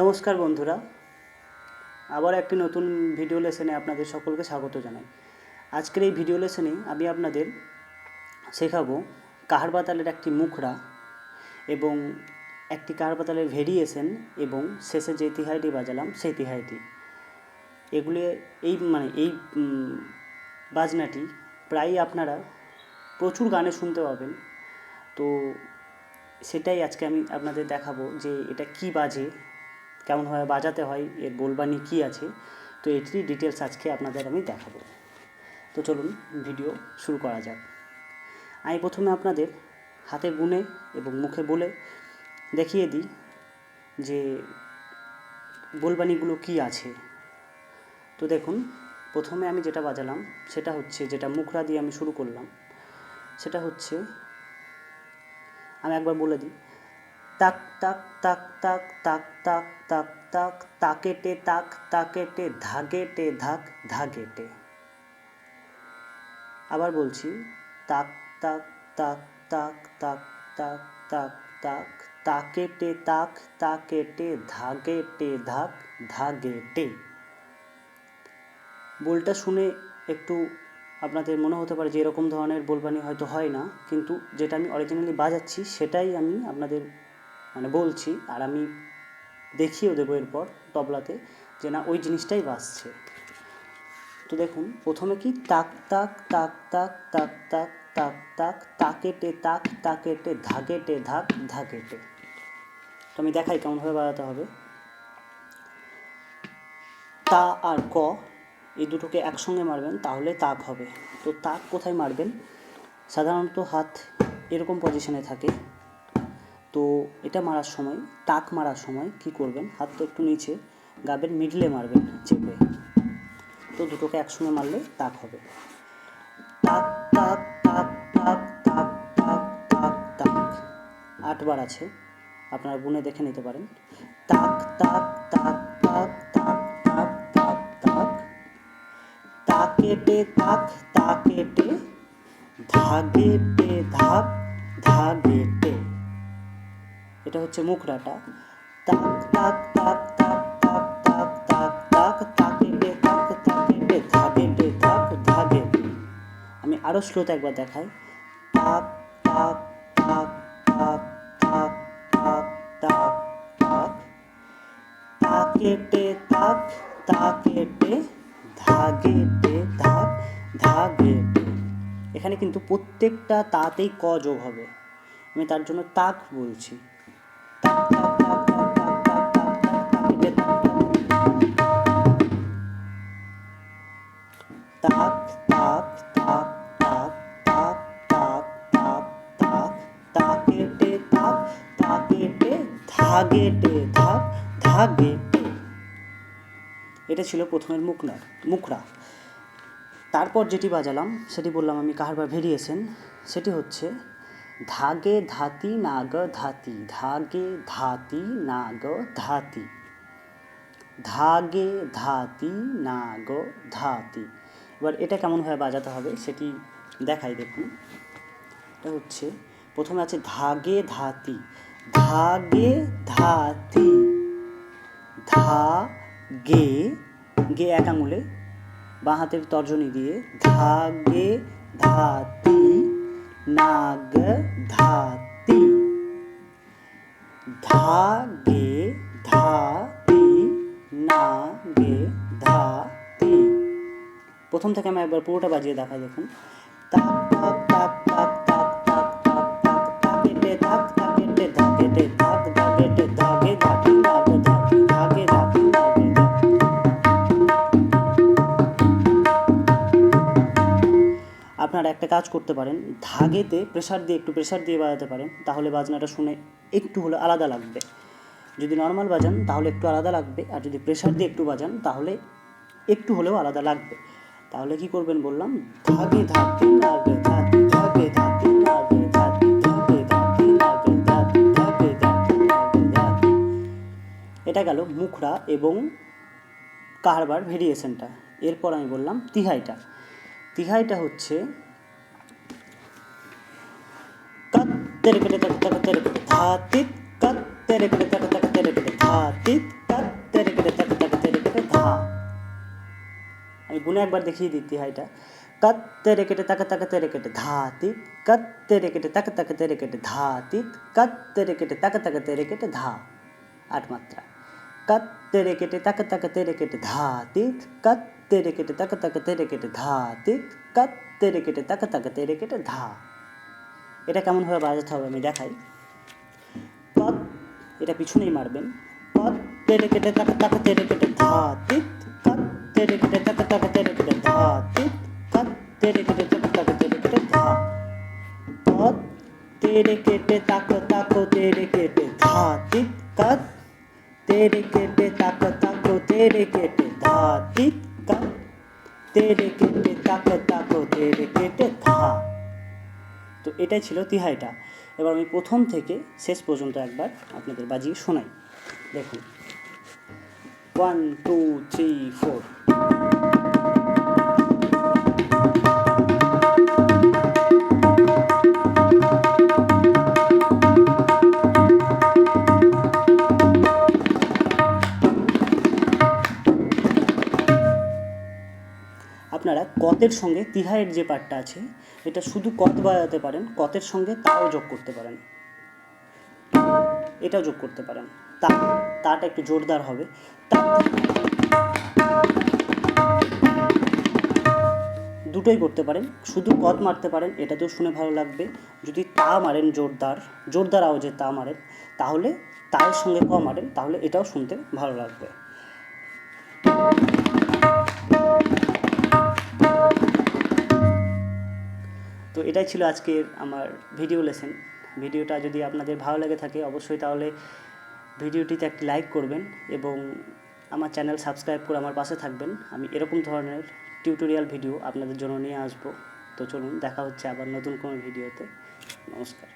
নমস্কার বন্ধুরা। আবার একটি নতুন ভিডিও লেসনে আপনাদের সকলকে স্বাগত জানাই। আজকের এই ভিডিও লেসনে আমি আপনাদের শেখাবো কাহারবাতালের একটি মুখরা এবং একটি কাহারবাতালের ভেরিয়েশন এবং শেষে যে তিহাইটি বাজালাম সেই তিহাইটি। এগুলি, এই মানে এই বাজনাটি প্রায়ই আপনারা প্রচুর গানে শুনতে পাবেন। তো সেটাই আজকে আমি আপনাদের দেখাবো যে এটা কি বাজে কেমনভাবে বাজাতে হয়, এর বলবানি কি আছে, তো এটিরই ডিটেলস আজকে আপনাদের আমি দেখাবো। তো চলুন, ভিডিও শুরু করা যাক। আমি প্রথমে আপনাদের হাতে গুনে এবং মুখে বলে দেখিয়ে দিই যে বলবানিগুলো কি আছে। তো দেখুন প্রথমে আমি যেটা বাজালাম সেটা হচ্ছে যেটা মুখরা দিয়ে আমি শুরু করলাম সেটা হচ্ছে আমি একবার বলে দিই তাক তাক তাক তাক তাক তাক তাক তাক তাকেটে তাক তাকেটে ধাগেটে ধাক ধাগেটে আবার বলছি তাক তাক তাক তাক তাক তাক তাক তাক তাকেটে তাক তাকেটে ধাগেটে ধাক ধাগেটে বলটা শুনে একটু আপনাদের মনে হতে পারে যে এরকম ধরনের বলবানি হয়তো হয় না, কিন্তু যেটা আমি অরিজিনালি বাজাচ্ছি সেটাই আমি আপনাদের মানে বলছি, আর আমি দেখিয়েও দেবো এরপর তবলাতে যে না, ওই জিনিসটাই বাজছে। তো দেখুন, প্রথমে কি তাক তাক তাক তাক তাক তাক তাক তাক, তাকেটে তাক, তাকেটে ধাগেটে ধাক ধাগেটে তো আমি দেখাই কেমনভাবে বাজাতে হবে। তা আর ক এই দুটোকে একসঙ্গে মারবেন, তাহলে তাক হবে। তো তাক কোথায় মারবেন? সাধারণত হাত এরকম পজিশনে থাকে। তো এটা মারার সময় টাক মারার সময় কি করবেন? হাতটা একটু নিচে, গাবের মিডলে মারবেন, চেপে। তো দুটোকে একসঙ্গে মারলে তাক হবে। তাক তাক তাক তাক তাক তাক তাক তাক। আটবার আছে। আপনারা গুনে দেখে নিতে পারেন। তাক তাক তাক তাক তাক তাকেটে তাক তাকেটে ধাগেটে ধাক ধাগেটে এটা হচ্ছে মুখরাটা তাক তাক তাক তাক তাক তাক তাক তাক তাকেটে তাক তাকেটে ধাগেটে ধাক ধাগেটে আমি আরও স্লোতে একবার দেখাই তাক তাক তাক তাক তাক তাক তাক তাক তাকেটে তাক তাকেটে ধাগেটে এখানে কিন্তু প্রত্যেকটা তাতেই ক যোগ হবে। আমি তার জন্য তাক বলছি। তাক তাক তাক তাক তাক তাক তাক তাক তাক এটা ছিল প্রথমের মুখনার মুখরা। তারপর যেটি বাজালাম, সেটি বললাম আমি কাহারবার ভেরিয়েছেন, সেটি হচ্ছে ধাগে ধাতি নাগ ধাতি, ধাগে ধাতি নাগ ধাতি, ধাগে ধাতি নাগ ধাতি। এবার এটা কেমনভাবে বাজাতে হবে সেটি দেখাই দেখুন। এটা হচ্ছে, প্রথমে আছে ধাগে ধাতি ধাগে ধাতি ধা গে গে এক আঙুলে বাঁ হাতের তর্জনী দিয়ে, ধাগে ধাতি, নাগ ধাতি। ধাগে ধাতি ধা তি না গে ধা তি প্রথম থেকে আমি একবার পুরোটা বাজিয়ে দেখাই দেখুন। তা একটা কাজ করতে পারেন ধাগেতে প্রেশার দিয়ে একটু প্রেশার দিয়ে বাজাতে পারেন তাহলে বাজনাটা শুনে একটু হলে আলাদা লাগবে যদি নর্মাল বাজান তাহলে একটু আলাদা লাগবে আর যদি প্রেশার দিয়ে একটু বাজান তাহলে একটু হলেও আলাদা লাগবে তাহলে কি করবেন বললাম ধাগে ধাগে ধাগে ধাগে ধাতি নাগে ধাতি এটা গেল মুখরা এবং কারবার ভেরিয়েশনটা এরপর আমি বললাম তিহাইটা তিহাইটা হচ্ছে কাত তেরে কেটে তাক তাক তেরে কেটে ধা তিত কাত তেরে কেটে তাক তাক তেরে কেটে ধা তিত কাত তেরে কেটে তাক তাক তেরে কেটে ধা আমি গুনে একবার দেখিয়ে দিই তিহাইটা কাত তেরে কেটে তাক তাক তেরে কেটে ধা তিত কাত তেরে কেটে তাক তাক তেরে কেটে ধা তিত কাত তেরে কেটে তাক তাক তেরে কেটে ধা আট মাত্রা কাত তেরে কেটে তাক তাক তেরে কেটে ধা তিত কাত তেরে কেটে তাক তাক তেরে কেটে ধা তিত কাত তেরে কেটে তাক তাক তেরে কেটে ধা এটা কেমনভাবে বাজাতে হবে আমি দেখাই পথ এটা পিছনেই মারবেন পথ তেরে কেটে তাক তাক তেরে কেটে ধা তিত কেটে তাক তাক তেরে কেটে ধা তিত কেটে তাক তাক তেরে কেটে ধা পথ তেরে কেটে তাক তাক তেরে কেটে ধা তিত কাত তেরে কেটে তাক তাক তেরে কেটে ধা কাত তেরে কেটে তাক তাক তেরে কেটে ধা তো এটাই ছিল তিহাইটা। এবার আমি প্রথম থেকে শেষ পর্যন্ত একবার আপনাদের বাজিয়ে শোনাই। দেখুন। ওয়ান টু থ্রি ফোর আপনারা কতের সঙ্গে তিহাইয়ের যে পার্টটা আছে, এটা শুধু কত বাজাতে পারেন, কতের সঙ্গে তাও যোগ করতে পারেন। এটাও যোগ করতে পারেন। তা, তাটা একটু জোরদার হবে। তা, দুটোই করতে পারেন। শুধু কত মারতে পারেন, এটাতেও শুনে ভালো লাগবে। যদি তা মারেন জোরদার জোরদার আওয়াজে তা মারেন, তাহলে তায়ের সঙ্গে ক মারেন, তাহলে এটাও শুনতে ভালো লাগবে। তো এটাই ছিল আজকের আমার ভিডিও লেসেন ভিডিওটা যদি আপনাদের ভালো লেগে থাকে, অবশ্যই তাহলে ভিডিওটিতে একটি লাইক করবেন এবং আমার চ্যানেল সাবস্ক্রাইব করে আমার পাশে থাকবেন। আমি এরকম ধরনের টিউটোরিয়াল ভিডিও আপনাদের জন্য নিয়ে আসব। তো চলুন, দেখা হচ্ছে আবার নতুন কোনো ভিডিওতে নমস্কার।